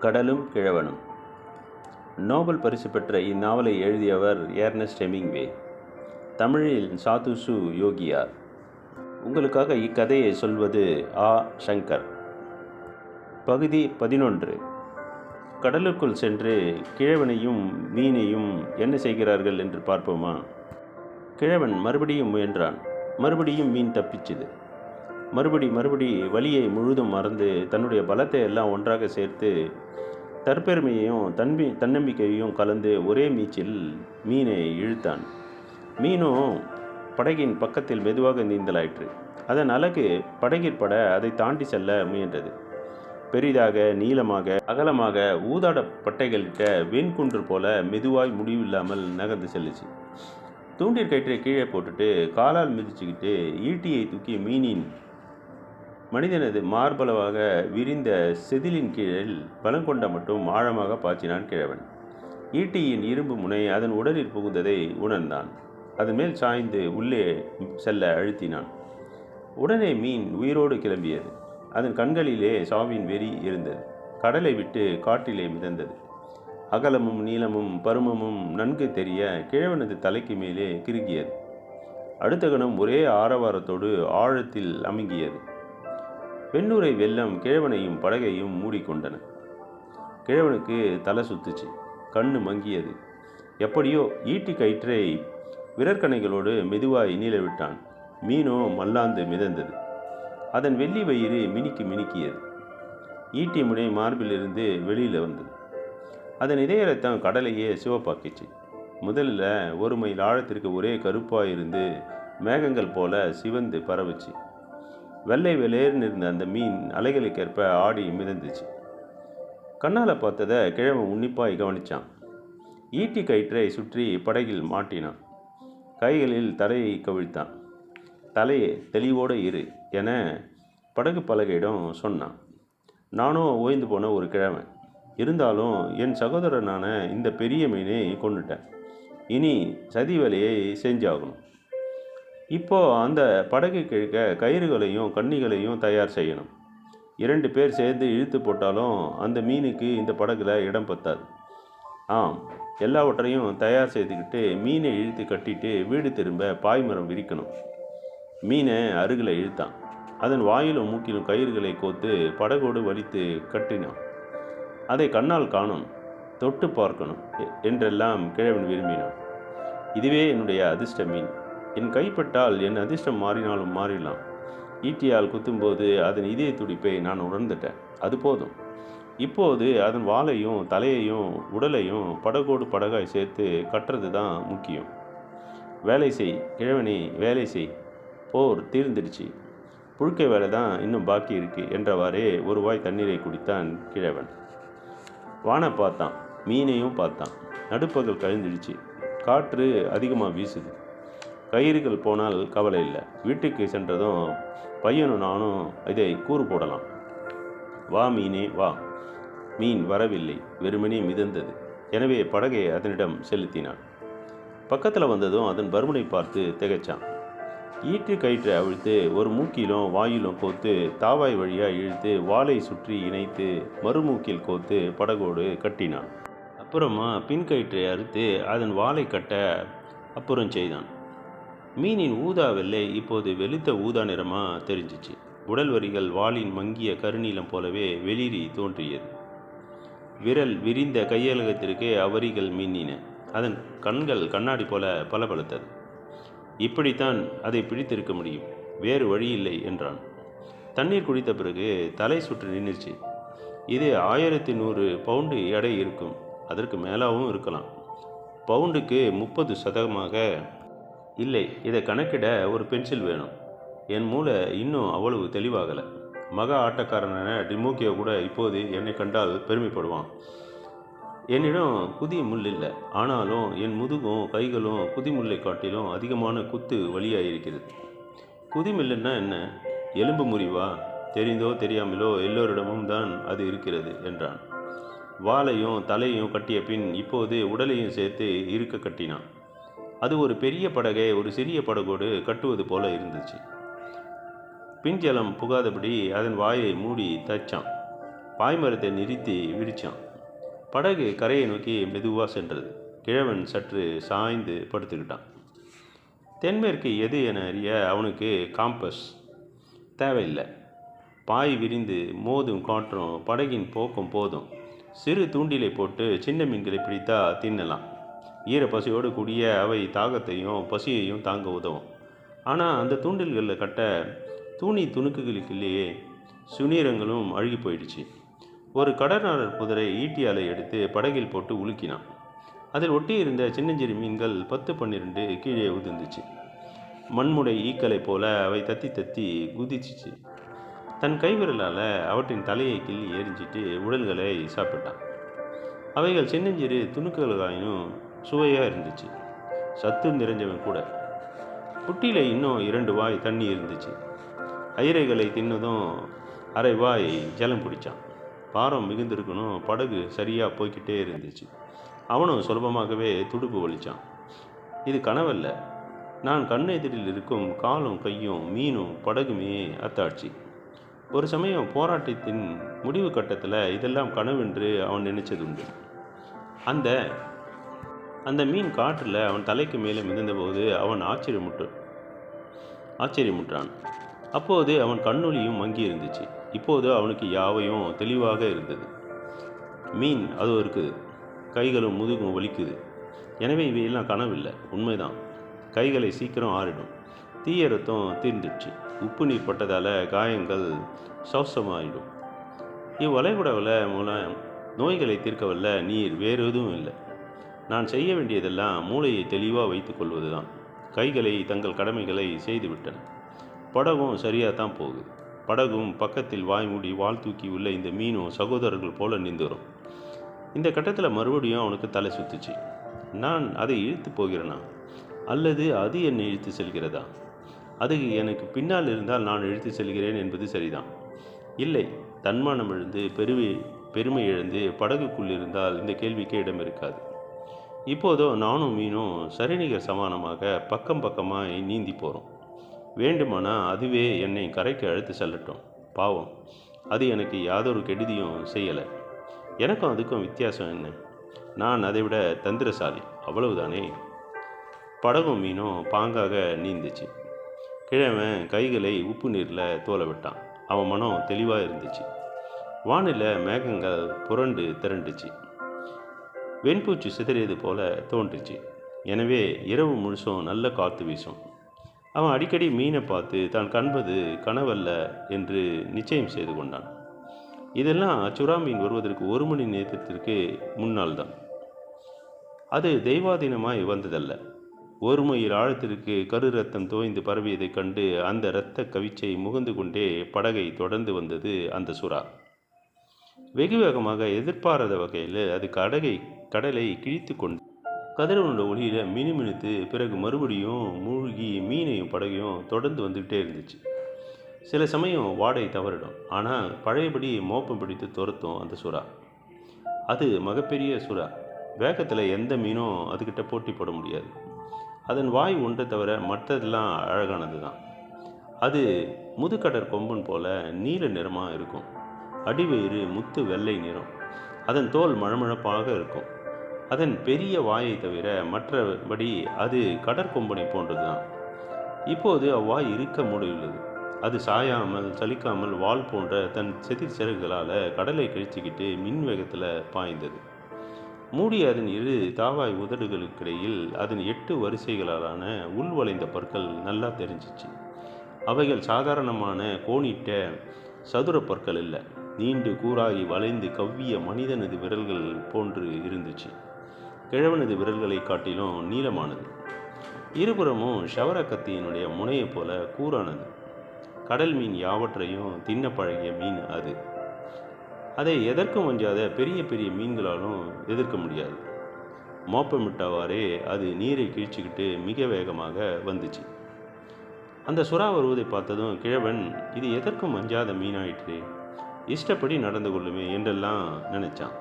கடலும் கிழவனும். நோபல் பரிசு பெற்ற இந்நாவலை எழுதியவர் ஏர்னஸ்ட் ஹெமிங்வே. தமிழில் சாதுசு யோகியார். உங்களுக்காக இக்கதையை சொல்வது ஆ. சங்கர். பகுதி பதினொன்று. கடலுக்குள் சென்று கிழவனையும் மீனையும் என்ன செய்கிறார்கள் என்று பார்ப்போமா? கிழவன் மறுபடியும் முயன்றான். மறுபடியும் மீன் தப்பிச்சுது. மறுபடி மறுபடி வலியை முழுதும் மறந்து தன்னுடைய பலத்தை எல்லாம் ஒன்றாக சேர்த்து தற்பெருமையையும் தன்பி தன்னம்பிக்கையையும் கலந்து ஒரே மீச்சில் மீனை இழுத்தான். மீனும் படகின் பக்கத்தில் மெதுவாக நீந்தலாயிற்று. அதன் அழகு படகிற்பட அதை தாண்டி செல்ல முயன்றது. பெரிதாக நீளமாக அகலமாக ஊதாட பட்டைகளிட்ட வெண்குன்று போல மெதுவாய் முடிவில்லாமல் நகர்ந்து செல்லுச்சு. தூண்டிற் கயிற்றை கீழே போட்டுட்டு காலால் மிதிச்சுக்கிட்டு ஈட்டியை தூக்கி மீனின் மனிதனது மார்பளவாக விரிந்த செதிலின் கீழில் பலங்கொண்ட மட்டும் ஆழமாக பாய்ச்சினான் கிழவன். ஈட்டியின் இரும்பு முனை அதன் உடலில் புகுந்ததை உணர்ந்தான். அதன் மேல் சாய்ந்து உள்ளே செல்ல அழுத்தினான். உடனே மீன் உயிரோடு கிளம்பியது. அதன் கண்களிலே சாவின் வெறி இருந்தது. கடலை விட்டு காட்டிலே மிதந்தது. அகலமும் நீளமும் பருமமும் நன்கு தெரிய கிழவனது தலைக்கு மேலே கிறுகியது அடுத்த கணம் ஒரே ஆரவாரத்தோடு ஆழத்தில் அமுங்கியது. பெண்ணுரை வெள்ளம் கிழவனையும் படகையும் மூடிக்கொண்டன. கிழவனுக்கு தலை சுத்துச்சு கண்ணு மங்கியது. எப்படியோ ஈட்டி கயிற்றை விரற்கணைகளோடு மெதுவாய் நீள விட்டான். மீனோ மல்லாந்து மிதந்தது. அதன் வெள்ளி வயிறு மினுக்கி மினுக்கியது. ஈட்டி முனை மார்பிலிருந்து வெளியில் வந்தது. அதன் இதய ரத்தம் கடலையே சிவப்பாக்கிச்சு. முதல்ல ஒரு மைல் ஆழத்திற்கு ஒரே கருப்பாக இருந்து மேகங்கள் போல சிவந்து பரவுச்சு. வெள்ளை வெளேர்னு இருந்த அந்த மீன் அலைகளுக்கேற்ப ஆடி மிதந்துச்சு. கண்ணால் பார்த்ததை கிழவன் உன்னிப்பாய் கவனிச்சான். ஈட்டி கயிற்றை சுற்றி படகில் மாட்டினான். கைகளில் தலையை கவிழ்த்தான். தலையே தெளிவோடு இரு என படகு பலகையிடம் சொன்னான். நானும் ஓய்ந்து போன ஒரு கிழவன். இருந்தாலும் என் சகோதரனான இந்த பெரிய மீனை கொண்டுட்டேன் இனி சதி வேலையை செஞ்சாகணும். இப்போது அந்த படகு கிழக்க கயிறுகளையும் கண்ணிகளையும் தயார் செய்யணும். இரண்டு பேர் சேர்ந்து இழுத்து போட்டாலும் அந்த மீனுக்கு இந்த படகுல இடம் பத்தாது. ஆம் எல்லாவற்றையும் தயார் செய்துக்கிட்டு மீனை இழுத்து கட்டிட்டு வீடு திரும்ப பாய்மரம் விரிக்கணும். மீனை அருகில் இழுத்தான். அதன் வாயிலும் மூக்கிலும் கயிறுகளை கோத்து படகோடு வலித்து கட்டினான். அதை கண்ணால் காணும் தொட்டு பார்க்கணும் என்றெல்லாம் கிழவன் விரும்பினான். இதுவே என்னுடைய அதிர்ஷ்ட மீன். என் கைப்பட்டால் என் அதிர்ஷ்டம் மாறினாலும் மாறிடலாம். ஈட்டியால் குத்தும்போது அதன் இதய துடிப்பை நான் உணர்ந்துட்டேன். அது போதும். இப்போது அதன் வாலையும் தலையையும் உடலையும் படகோடு படகாய் சேர்த்து கட்டுறது தான் முக்கியம். வேலை செய் கிழவனே வேலை செய். போர் தீர்ந்துடுச்சு. புழுக்க வேலை தான் இன்னும் பாக்கி இருக்கு என்றவாறே ஒரு வாய் தண்ணீரை குடித்தான் கிழவன். வானை பார்த்தான் மீனையும் பார்த்தான். நடுப்பகல் கழிந்துடுச்சு. காற்று அதிகமாக வீசுது. கயிறுகள் போனால் கவலை இல்லை. வீட்டுக்கு சென்றதும் பையனும் நானும் இதை கூறு போடலாம். வா மீனே வா. மீன் வரவில்லை. வெறுமனே மிதந்தது. எனவே படகை அதனிடம் செலுத்தினான். பக்கத்தில் வந்ததும் அதன் பருமனை பார்த்து திகைச்சான். ஈற்று கயிற்றை அவிழ்த்து ஒரு மூக்கிலும் வாயிலும் கோத்து தாவாய் வழியாக இழுத்து வாலை சுற்றி இணைத்து மறுமூக்கில் கோத்து படகோடு கட்டினான். அப்புறமா பின் கயிற்றை அறுத்து அதன் வாளை கட்ட அப்புறம் செய்தான். மீனின் ஊதா வெள்ளை இப்போது வெளுத்த ஊதா நிறமாக தெரிஞ்சிச்சு. உடல் வரிகள் வாளின் மங்கிய கருநீலம் போலவே வெளிரி தோன்றியது. விரல் விரிந்த கையலகத்திற்கே அவரிகள் மின்னின. அதன் கண்கள் கண்ணாடி போல பளபளத்தது. இப்படித்தான் அதை பிடித்திருக்க முடியும். வேறு வழி இல்லை என்றான். தண்ணீர் குடித்த பிறகு தலை சுற்று நின்றுச்சு இது ஆயிரத்தி நூறு பவுண்டு எடை இருக்கும். அதற்கு மேலாகவும் இருக்கலாம். பவுண்டுக்கு முப்பது சதமாக இல்லை இதை கணக்கிட ஒரு பென்சில் வேணும். என் மூளை இன்னும் அவ்வளவு தெளிவாகலை. மகா ஆட்டக்காரனான டிமோக்கியோ கூட இப்போது என்னை கண்டால் பெருமைப்படுவான். என்னிடம் குதி முள் இல்லை. ஆனாலும் என் முதுகும் கைகளும் குதி முல்லை காட்டிலும் அதிகமான குத்து வலியாக இருக்கிறது என்ன? எலும்பு முறிவா? தெரிந்தோ தெரியாமலோ எல்லோரிடமும் தான் அது இருக்கிறது என்றான். வாலையும் தலையும் கட்டிய பின் இப்போது உடலையும் சேர்த்து இருக்க கட்டினான். அது ஒரு பெரிய படகை ஒரு சிறிய படகோடு கட்டுவது போல இருந்துச்சு. பின்ஜலம் புகாதபடி அதன் வாயை மூடி தச்சான். பாய்மரத்தை நிறுத்தி விரிச்சான். படகு கரையை நோக்கி மெதுவாக சென்றது. கிழவன் சற்று சாய்ந்து படுத்துக்கிட்டான். தென்மேற்கு எது என அறிய அவனுக்கு காம்பஸ் தேவையில்லை. பாய் விரிந்து மோதும் காற்றும் படகின் போக்கும் போதும். சிறு தூண்டிலை போட்டு சின்ன மீன்களை பிடித்தா தின்னலாம். ஈரப்பசியோடு கூடிய அவை தாகத்தையும் பசியையும் தாங்க உதவும். ஆனால் அந்த தூண்டில்களில் கட்ட தூணி துணுக்குகளுக்குள்ளேயே சுனீரங்களும் அழுகி போயிடுச்சு. ஒரு கடற்நாடர் புதரை ஈட்டியாலை எடுத்து படகில் போட்டு உலுக்கினான். அதில் ஒட்டியிருந்த சின்னஞ்சிறு மீன்கள் பத்து பன்னிரெண்டு கீழே உதிர்ந்துச்சு. மண்முடை ஈக்களைப் போல அவை தத்தி தத்தி குதிச்சிச்சு. தன் கைவிரலால் அவற்றின் தலையை கிள்ளி எரிஞ்சிட்டு உடல்களை சாப்பிட்டான். அவைகள் சின்னஞ்சிறு துணுக்குகளாயினும் சுவையாக இருந்துச்சு. சத்து நிறைஞ்சவன் கூட. புட்டியில் இன்னும் இரண்டு வாய் தண்ணி இருந்துச்சு. ஐரைகளை தின்னதும் அரை வாய் ஜலம் குடித்தான் பாரம் மிகுந்திருக்கணும் படகு சரியாக போய்கிட்டே இருந்துச்சு. அவனும் சுலபமாகவே துடுப்பு வலிச்சான். இது கனவல்ல. நான் கண்ணெதிரில் இருக்கும் காலும் கையும் மீனும் படகுமே அத்தாட்சி. ஒரு சமயம் போராட்டத்தின் முடிவு கட்டத்தில் இதெல்லாம் கனவென்று அவன் நினைச்சதுண்டு. அந்த அந்த மீன் காற்றில் அவன் தலைக்கு மேலே மிதந்தபோது அவன் ஆச்சரியமுட்டு ஆச்சரியமுற்றான். அப்போது அவன் கண்ணொளியும் மங்கி இருந்துச்சு. இப்போது அவனுக்கு யாவையும் தெளிவாக இருந்தது. மீன் அது இருக்குது. கைகளும் முதுகும் வலிக்குது. எனவே இவையெல்லாம் கனவில்லை. உண்மைதான். கைகளை சீக்கிரம் ஆறிடும். தீய ரத்தம் தீர்ந்துடுச்சு. உப்பு நீர் பட்டதால் காயங்கள் சௌசமாயிடும். இவ்வளைகுடவில் மூலம் நோய்களை தீர்க்கவல்ல நீர் வேறு எதுவும் இல்லை. நான் செய்ய வேண்டியதெல்லாம் மூளையை தெளிவாக வைத்துக்கொள்வது தான் கைகளை தங்கள் கடமைகளை செய்துவிட்டன படகும் சரியாக தான் போகுது. படகும் பக்கத்தில் வாய் மூடி வால் தூக்கி உள்ள இந்த மீனும் சகோதரர்கள் போல நீந்துரும் இந்த கட்டத்தில் மறுபடியும் அவனுக்கு தலை சுத்துச்சு. நான் அதை இழுத்து போகிறேனா? அல்லது அது என்னை இழுத்து செல்கிறதா? அது எனக்கு பின்னால் இருந்தால் நான் இழுத்து செல்கிறேன் என்பது சரிதான். இல்லை தன்மானம் எழுந்து பெருமை பெருமை இழந்து படகுக்குள் இருந்தால் இந்த கேள்விக்கே இடம் இருக்காது இப்போதோ நானும் மீனும் சரிநிகர் சமானமாக பக்கம் பக்கமாக நீந்தி போகிறோம் வேண்டுமானா அதுவே என்னை கரைக்கு அழைத்து செல்லட்டும். பாவம் அது எனக்கு யாதொரு கெடுதியும் செய்யலை. எனக்கும் அதுக்கும் வித்தியாசம் என்ன? நான் அதை விட தந்திரசாலி அவ்வளவுதானே? படகும் மீனும் பாங்காக நீந்துச்சு. கிழவன் கைகளை உப்பு நீரில் தோல விட்டான். அவன் மனம் தெளிவாக இருந்துச்சு. வானில் மேகங்கள் புரண்டு திரண்டுச்சு. வெண்பூச்சி சிதறியது போல தோன்றுச்சு. எனவே இரவு முழுசும் நல்ல காற்று வீசும். அவன் அடிக்கடி மீனை பார்த்து தான் கண்பது கனவல்ல என்று நிச்சயம் செய்து கொண்டான். இதெல்லாம் சுறா மீன் வருவதற்கு ஒரு மணி நேரத்திற்கு முன்னால் தான் அது தெய்வாதீனமாய் வந்ததல்ல. ஒரு மைல் ஆழத்திற்கு கரு ரத்தம் தோய்ந்து பரவியதைக் கண்டு அந்த இரத்த கவிச்சை முகந்து கொண்டே படகை தொடர்ந்து வந்தது அந்த சுறா. வெகு வேகமாக எதிர்பாராத வகையில் அது கடகை கடலை கிழித்து கொண்டு கதிரவனோட ஒளியில் மினுமினுத்து பிறகு மறுபடியும் மூழ்கி மீனையும் படகையும் தொடர்ந்து வந்துக்கிட்டே இருந்துச்சு. சில சமயம் வாடை தவறிடும். ஆனால் பழையபடி மோப்பம் பிடித்து துரத்தும் அந்த சுறா. அது மகப்பெரிய சுறா. வேகத்தில் எந்த மீனும் அதுக்கிட்ட போட்டி போட முடியாது. அதன் வாய் ஒன்றை தவிர மற்றதெல்லாம் அழகானது தான் அது முதுக்கடற் கொம்பன் போல நீல நிறமாக இருக்கும். அடிவயிறு முத்து வெள்ளை நிறம். அதன் தோல் மழமழப்பாக இருக்கும். அதன் பெரிய வாயை தவிர மற்றபடி அது கடற்கொம்பனை போன்றதுதான். இப்போது அவ்வாய் இருக்க முடியுள்ளது. அது சாயாமல் சலிக்காமல் வால் போன்ற தன் செதிர் சிறகுகளால் கடலை கிழிச்சிக்கிட்டு மின் வேகத்தில் பாய்ந்தது. மூடிய அதன் இரு தாவாய் உதடுகளுக்கிடையில் அதன் எட்டு வரிசைகளாலான உள்வளைந்த பற்கள் நல்லா தெரிஞ்சிச்சு. அவைகள் சாதாரணமான கோணிட்ட சதுர பற்கள் இல்லை. நீண்டு கூறாகி வளைந்து கவ்விய மனிதனது விரல்கள் போன்று இருந்துச்சு. கிழவனது விரல்களை காட்டிலும் நீளமானது. இருபுறமும் ஷவர கத்தியினுடைய முனையைப் போல கூரானது கடல் மீன் யாவற்றையும் தின்ன பழகிய மீன் அது. அதை எதற்கும் அஞ்சாத பெரிய பெரிய மீன்களாலும் எதிர்க்க முடியாது. மோப்பமிட்டவாறே அது நீரை கிழிச்சிக்கிட்டு மிக வேகமாக வந்துச்சு. அந்த சுறா வருவதை பார்த்ததும் கிழவன் இது எதற்கும் வஞ்சாத மீனாயிற்று? இஷ்டப்படி நடந்து கொள்ளுமே என்றெல்லாம் நினைச்சான்.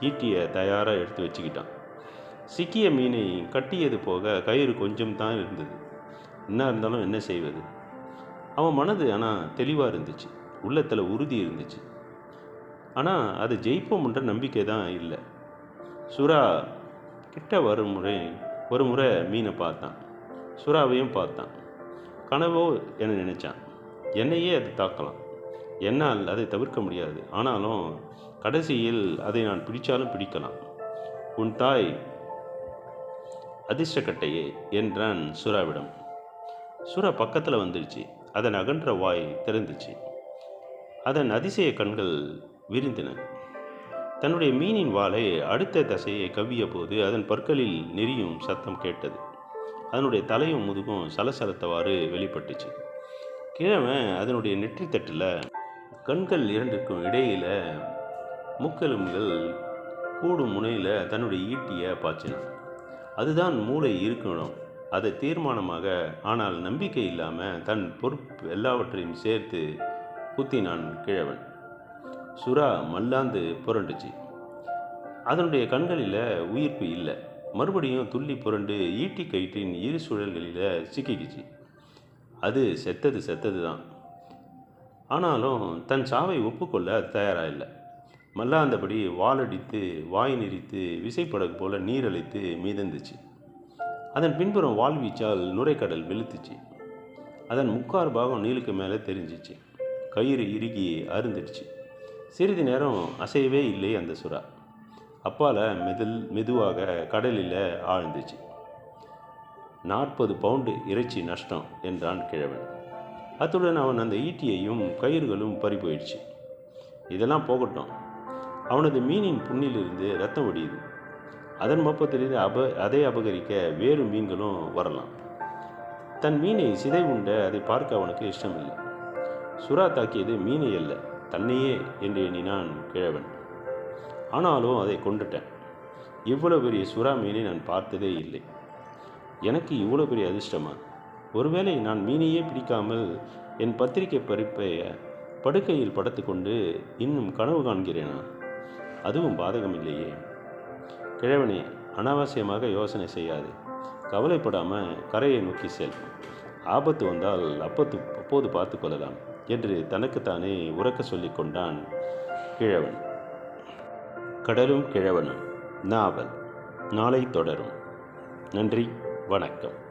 ஈட்டியை தயாராக எடுத்து வச்சுக்கிட்டான். சிக்கிய மீனை கட்டியது போக கயிறு கொஞ்சம் தான் இருந்தது. என்ன இருந்தாலும் என்ன செய்வது? அவன் மனது ஆனால் தெளிவாக இருந்துச்சு. உள்ளத்தில் உறுதி இருந்துச்சு. ஆனால் அது ஜெயிப்போம்ன்ற நம்பிக்கை தான் இல்லை. சுறா கிட்ட வரும் முறை ஒரு முறை மீனை பார்த்தான். சுறாவையும் பார்த்தான். கனவோ என நினச்சான். என்னையே அது தாக்கலாம். என்னால் அதை தவிர்க்க முடியாது. ஆனாலும் கடைசியில் அதை நான் பிடிச்சாலும் பிடிக்கலாம். உன் தாய் அதிர்ஷ்டக்கட்டையே என்றான் சுறாவிடம். சுறா பக்கத்தில் வந்துடுச்சு. அதன் அகன்ற வாய் திறந்துச்சு. அதன் அதிசய கண்கள் விரிந்தன. தன்னுடைய மீனின் வாலை அடுத்த தசையை கவ்விய போது அதன் பற்களில் நெறியும் சத்தம் கேட்டது. அதனுடைய தலையும் முதுகும் சலசலத்தவாறு வெளிப்பட்டுச்சு. கிழமை அதனுடைய நெற்றி தட்டில் கண்கள் இரண்டுக்கும் இடையில் முக்கெலும்புகள் கூடும் முனையில் தன்னுடைய ஈட்டியை பாய்ச்சினான். அதுதான் மூளை இருக்கணும். அதை தீர்மானமாக ஆனால் நம்பிக்கை இல்லாமல் தன் பொறுப்பு எல்லாவற்றையும் சேர்த்து குத்தினான் கிழவன். சுறா மல்லாந்து புரண்டுச்சு. அதனுடைய கண்களில் உயிர்ப்பு இல்லை. மறுபடியும் துள்ளி புரண்டு ஈட்டி கயிற்றின் இரு சுழல்களில் சிக்கிக்கிச்சு. அது செத்தது செத்தது தான் ஆனாலும் தன் சாவை ஒப்புக்கொள்ள தயாராக இல்லை. மல்லாந்தபடி வாளடித்து வாய் நெறித்து விசைப்படகு போல நீரழித்து மீதந்துச்சு. அதன் பின்புறம் வாழ்வீச்சால் நுரைக்கடல் வெளுத்துச்சு. அதன் முக்கால் பாகம் நீளுக்கு மேலே தெரிஞ்சிச்சு. கயிறு இறுகி அருந்துடுச்சு. சிறிது நேரம் அசையவே இல்லை அந்த சுறா. அப்பால மெதில் மெதுவாக கடலில் ஆழ்ந்துச்சு. நாற்பது பவுண்டு இறைச்சி நஷ்டம் என்றான் கிழவன். அத்துடன் அவன் அந்த ஈட்டியையும் கயிறுகளும் பறி போயிடுச்சு இதெல்லாம் போகட்டும். அவனது மீனின் புண்ணிலிருந்து ரத்தம் வடியுது அதன் மொப்பத்திலிருந்து அப அதை அபகரிக்க வேறு மீன்களும் வரலாம். தன் மீனை சிதை உண்ட அதை பார்க்க அவனுக்கு இஷ்டமில்லை. சுறா தாக்கியது மீனை அல்ல தன்னையே என்று எண்ணினான் கிழவன். ஆனாலும் அதை கொண்டுட்டேன் இவ்வளோ பெரிய சுறா மீனை நான் பார்த்ததே இல்லை. எனக்கு இவ்வளோ பெரிய அதிர்ஷ்டமா? ஒருவேளை நான் மீனையே பிடிக்காமல் என் பத்திரிகை பறிப்பை படுக்கையில் படுத்துக்கொண்டு இன்னும் கனவு காண்கிறேனா? அதுவும் பாதகம் இல்லையே கிழவனே அனாவசியமாக யோசனை செய்யாது. கவலைப்படாமல் கரையை நோக்கி செல். ஆபத்து வந்தால் அப்பத்து அப்போது பார்த்து கொள்ளலாம் என்று தனக்குத்தானே உறக்க சொல்லி கொண்டான் கிழவன். கடலும் கிழவனும். நாவல். நாளை தொடரும். நன்றி. வணக்கம்.